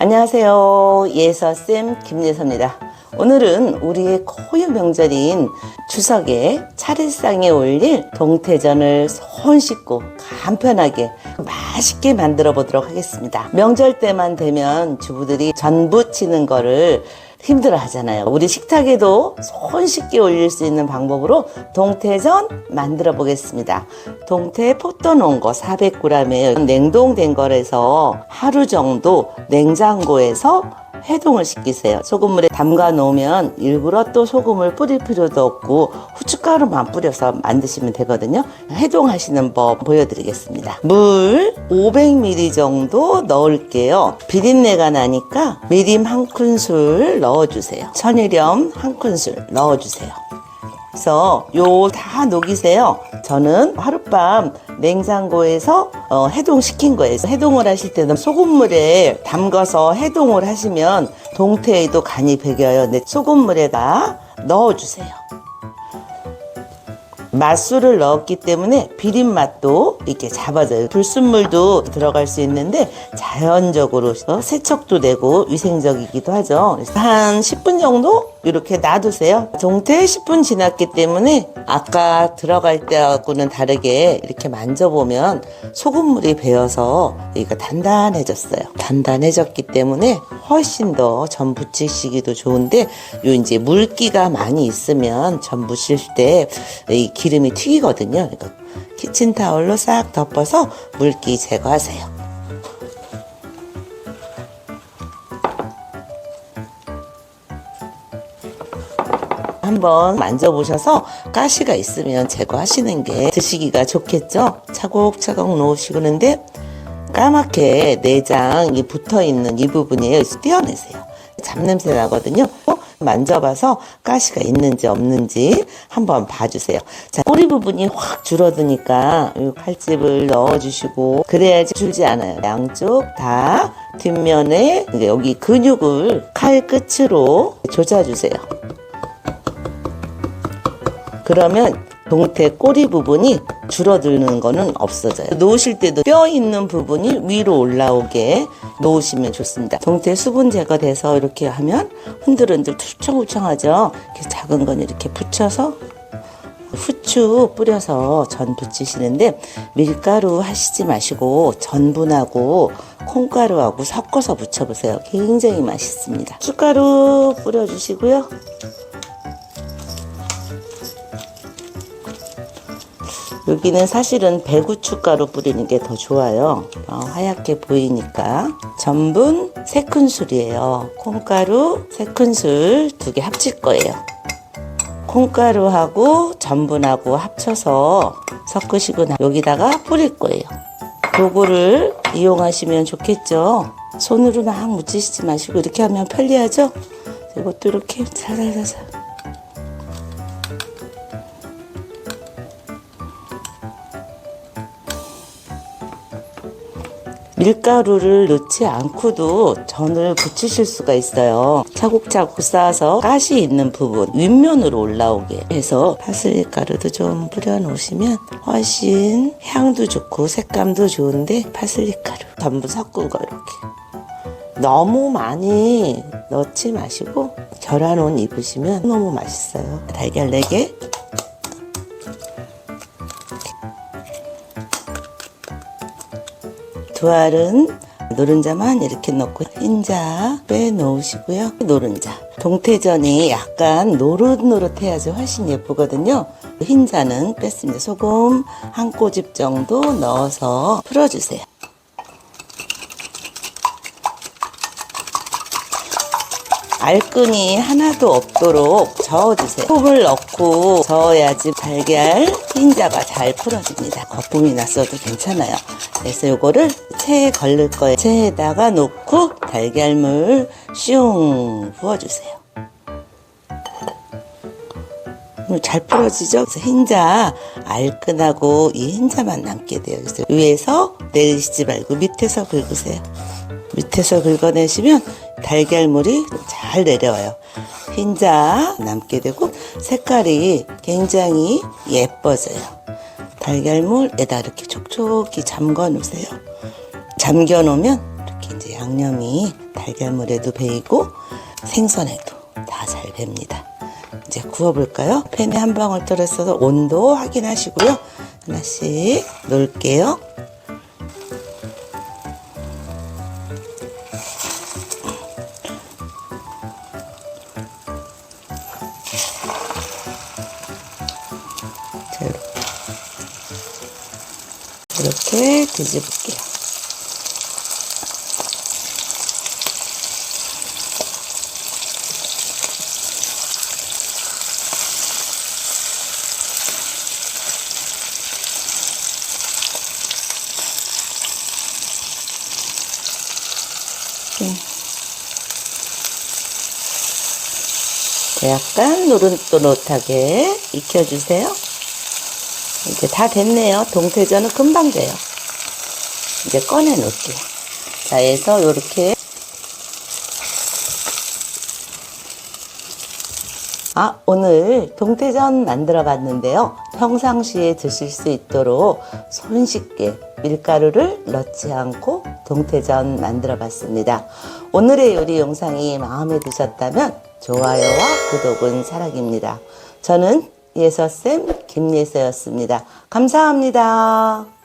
안녕하세요. 예서쌤 김예서입니다. 오늘은 우리의 고유 명절인 추석에 차례상에 올릴 동태전을 손 씻고 간편하게 맛있게 만들어 보도록 하겠습니다. 명절 때만 되면 주부들이 전 부치는 거를 힘들어 하잖아요. 우리 식탁에도 손쉽게 올릴 수 있는 방법으로 동태전 만들어 보겠습니다. 동태 포터 놓은 거 400g에 냉동된 거라서 하루 정도 냉장고에서 해동을 시키세요. 소금물에 담가 놓으면 일부러 또 소금을 뿌릴 필요도 없고 후춧가루만 뿌려서 만드시면 되거든요. 해동하시는 법 보여드리겠습니다. 물 500ml 정도 넣을게요. 비린내가 나니까 미림 한 큰술 넣어주세요. 천일염 한 큰술 넣어주세요. 그래서 요 다 녹이세요. 저는 하룻밤 냉장고에서 어, 해동시킨 거예요. 해동을 하실 때는 소금물에 담가서 해동을 하시면 동태에도 간이 배겨요. 근데 소금물에다 넣어주세요. 맛술을 넣었기 때문에 비린 맛도 이렇게 잡아져요. 불순물도 들어갈 수 있는데 자연적으로 세척도 되고 위생적이기도 하죠. 한 10분 정도 이렇게 놔두세요. 동태 10분 지났기 때문에 아까 들어갈 때하고는 다르게 이렇게 만져보면 소금물이 배어서 이거 단단해졌어요. 단단해졌기 때문에 훨씬 더 전 부치시기도 좋은데 요 이제 물기가 많이 있으면 전 부칠 때이 기름이 튀기거든요. 그러니까 키친타올로 싹 덮어서 물기 제거하세요. 한번 만져보셔서 가시가 있으면 제거하시는 게 드시기가 좋겠죠? 차곡차곡 놓으시고 그런데 까맣게 내장이 붙어 있는 이 부분이에요. 떼어내세요. 잡냄새 나거든요. 만져봐서 가시가 있는지 없는지 한번 봐주세요. 자, 꼬리 부분이 확 줄어드니까 이 칼집을 넣어주시고 그래야지 줄지 않아요. 양쪽 다 뒷면에 여기 근육을 칼 끝으로 조져주세요. 그러면 동태 꼬리 부분이 줄어드는 거는 없어져요. 놓으실 때도 뼈 있는 부분이 위로 올라오게 놓으시면 좋습니다. 동태 수분 제거돼서 이렇게 하면 흔들흔들. 이렇게 작은 건 이렇게 붙여서 후추 뿌려서 전 부치시는데 밀가루 하시지 마시고 전분하고 콩가루하고 섞어서 부쳐보세요. 굉장히 맛있습니다. 숟가루 뿌려주시고요. 여기는 사실은 배구춧가루 뿌리는 게 더 좋아요. 어, 하얗게 보이니까. 전분 3큰술이에요. 콩가루 3큰술 두 개 합칠 거예요. 콩가루하고 전분하고 합쳐서 섞으시고 나 여기다가 뿌릴 거예요. 요거를 이용하시면 좋겠죠. 손으로 막 묻히시지 마시고 이렇게 하면 편리하죠. 이것도 이렇게 살살살살. 밀가루를 넣지 않고도 전을 부치실 수가 있어요. 차곡차곡 쌓아서 가시 있는 부분 윗면으로 올라오게 해서 파슬리 가루도 좀 뿌려 놓으시면 훨씬 향도 좋고 색감도 좋은데 파슬리 가루 전부 섞은 거 이렇게 너무 많이 넣지 마시고 결한 옷 입으시면 너무 맛있어요. 달걀 4개 두 알은 노른자만 이렇게 넣고 흰자 빼놓으시고요. 노른자. 동태전이 약간 노릇노릇해야지 훨씬 예쁘거든요. 흰자는 뺐습니다. 소금 한 꼬집 정도 넣어서 풀어주세요. 알끈이 하나도 없도록 저어주세요. 컵을 넣고 저어야지 달걀 흰자가 잘 풀어집니다. 거품이 났어도 괜찮아요. 그래서 요거를 체에 걸릴 거예요. 체에다가 놓고 달걀물 슝 부어주세요. 잘 풀어지죠? 그래서 흰자 알끈하고 이 흰자만 남게 돼요. 그래서 위에서 내리시지 말고 밑에서 긁으세요. 밑에서 긁어내시면 달걀물이 잘 내려와요. 흰자 남게 되고 색깔이 굉장히 예뻐져요. 달걀물에다 이렇게 촉촉히 잠궈 놓으세요. 잠겨 놓으면 이렇게 이제 양념이 달걀물에도 배이고 생선에도 다잘 뱄니다. 이제 구워볼까요? 팬에 한 방울 떨어서 온도 확인하시고요. 하나씩 놓을게요. 이렇게. 뒤집을게요. 약간 노릇노릇하게 익혀주세요. 이제 다 됐네요. 동태전은 금방 돼요. 이제 꺼내 놓을게요. 자, 해서 요렇게. 아, 오늘 동태전 만들어 봤는데요. 평상시에 드실 수 있도록 손쉽게 밀가루를 넣지 않고 동태전 만들어 봤습니다. 오늘의 요리 영상이 마음에 드셨다면 좋아요와 구독은 사랑입니다. 저는 예서쌤 김예서였습니다. 감사합니다.